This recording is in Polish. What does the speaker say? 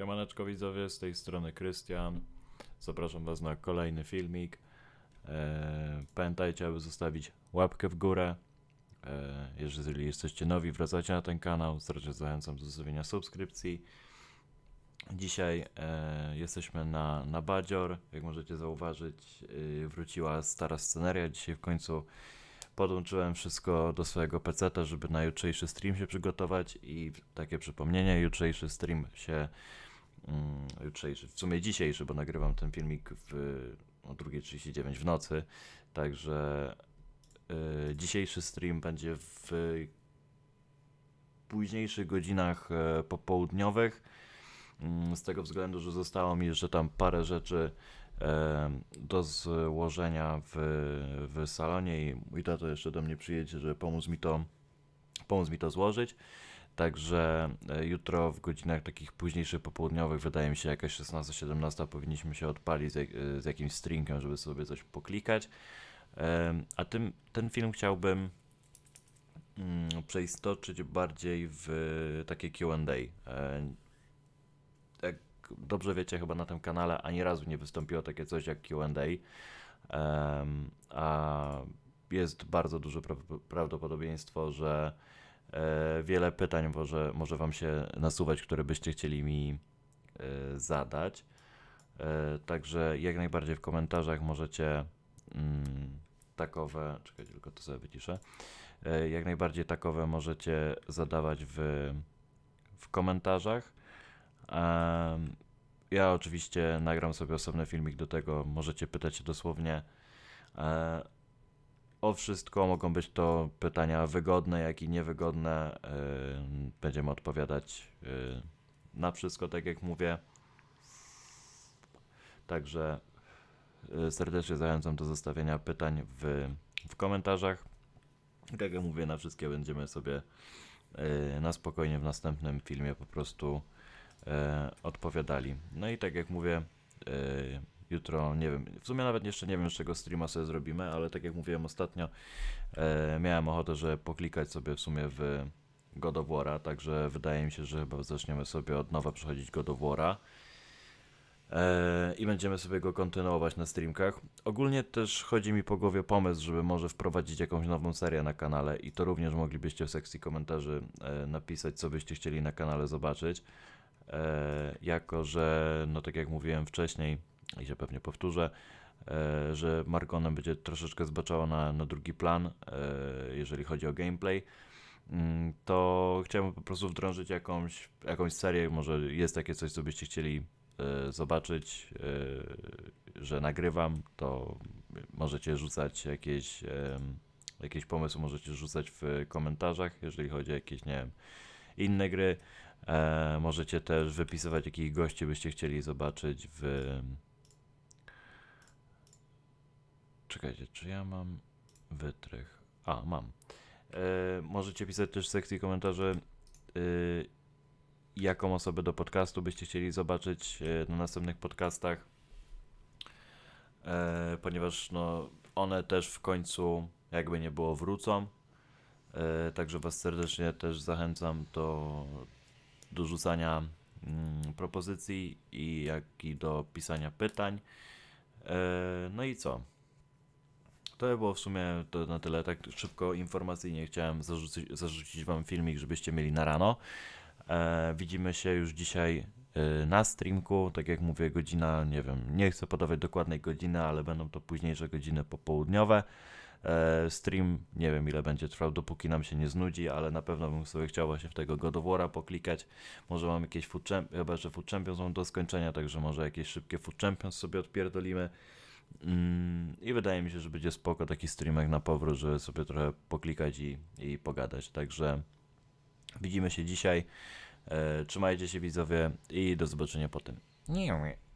Siemaneczko widzowie, z tej strony Krystian. Zapraszam Was na kolejny filmik. E, pamiętajcie, aby zostawić łapkę w górę. E, jeżeli jesteście nowi, wracacie na ten kanał, serdecznie zachęcam do zostawienia subskrypcji. Dzisiaj e, jesteśmy na, na Badzior. Jak możecie zauważyć, y, wróciła stara sceneria. Dzisiaj w końcu podłączyłem wszystko do swojego PC, żeby na jutrzejszy stream się przygotować i takie przypomnienie, jutrzejszy stream się, jutrzejszy, w sumie dzisiejszy, bo nagrywam ten filmik w, o 2.39 w nocy, także y, dzisiejszy stream będzie w późniejszych godzinach e, popołudniowych, mm, z tego względu, że zostało mi jeszcze tam parę rzeczy e, do złożenia w, w salonie i mój tato jeszcze do mnie przyjedzie, żeby pomóc mi to, pomóc mi to złożyć. Także e, jutro w godzinach takich późniejszych popołudniowych, wydaje mi się jakaś 16-17 powinniśmy się odpalić z, z jakimś stringiem, żeby sobie coś poklikać. A tym, ten film chciałbym mm, przeistoczyć bardziej w takie Q&A. E, Jak dobrze wiecie, chyba na tym kanale ani razu nie wystąpiło takie coś jak Q&A, a jest bardzo duże pra- prawdopodobieństwo, że e, wiele pytań może, może Wam się nasuwać, które byście chcieli mi e, zadać. E, Także jak najbardziej w komentarzach możecie mm, takowe, czekajcie, tylko to sobie wyciszę. E, Jak najbardziej takowe możecie zadawać w, w komentarzach. Ja oczywiście nagram sobie osobny filmik do tego. Możecie pytać się dosłownie e, o wszystko. Mogą być to pytania wygodne, jak i niewygodne. Będziemy odpowiadać e, na wszystko, tak jak mówię. Także e, serdecznie zachęcam do zostawienia pytań w, w komentarzach. Tak jak mówię, na wszystkie będziemy sobie e, na spokojnie w następnym filmie po prostu odpowiadali. No i tak jak mówię, jutro nie wiem, w sumie nawet jeszcze nie wiem, z czego streama sobie zrobimy, ale tak jak mówiłem ostatnio, e, miałem ochotę, że poklikać sobie w sumie w God of War'a, także wydaje mi się, że chyba zaczniemy sobie od nowa przechodzić God of War'a. E, I będziemy sobie go kontynuować na streamkach. Ogólnie też chodzi mi po głowie pomysł, żeby może wprowadzić jakąś nową serię na kanale i to również moglibyście w sekcji komentarzy e, napisać, co byście chcieli na kanale zobaczyć. E, jako, że, no tak jak mówiłem wcześniej i się pewnie powtórzę, e, że Margonem będzie troszeczkę zbaczało na, na drugi plan, e, jeżeli chodzi o gameplay, mm, to chciałbym po prostu wdrążyć jakąś, jakąś serię, może jest takie coś, co byście chcieli e, zobaczyć, że nagrywam, to możecie rzucać jakieś, jakieś pomysły, możecie rzucać w komentarzach, jeżeli chodzi o jakieś, nie wiem, inne gry. Możecie też wypisywać, jakich gości byście chcieli zobaczyć w... Czekajcie, czy ja mam wytrych? A, mam. E, możecie pisać też w sekcji komentarzy, y, jaką osobę do podcastu byście chcieli zobaczyć e, na następnych podcastach, e, ponieważ no, one też w końcu, jakby nie było, wrócą. E, także Was serdecznie też zachęcam do, do rzucania mm, propozycji i jak i do pisania pytań. E, no i co? To by było w sumie to na tyle. Tak szybko informacyjnie chciałem zarzucić, zarzucić Wam filmik, żebyście mieli na rano. E, widzimy się już dzisiaj e, na streamku. Tak jak mówię, godzina, nie wiem, nie chcę podawać dokładnej godziny, ale będą to późniejsze godziny popołudniowe. E, stream, nie wiem ile będzie trwał, dopóki nam się nie znudzi, ale na pewno bym sobie chciał właśnie w tego God of War'a poklikać. Może mam jakieś Food Champions, chyba że Food Champions są do skończenia, także może jakieś szybkie Food Champions sobie odpierdolimy. Mm, I wydaje mi się, że będzie spoko taki streamek na powrót, żeby sobie trochę poklikać i, i pogadać. Także widzimy się dzisiaj. E, trzymajcie się widzowie i do zobaczenia potem. Nie.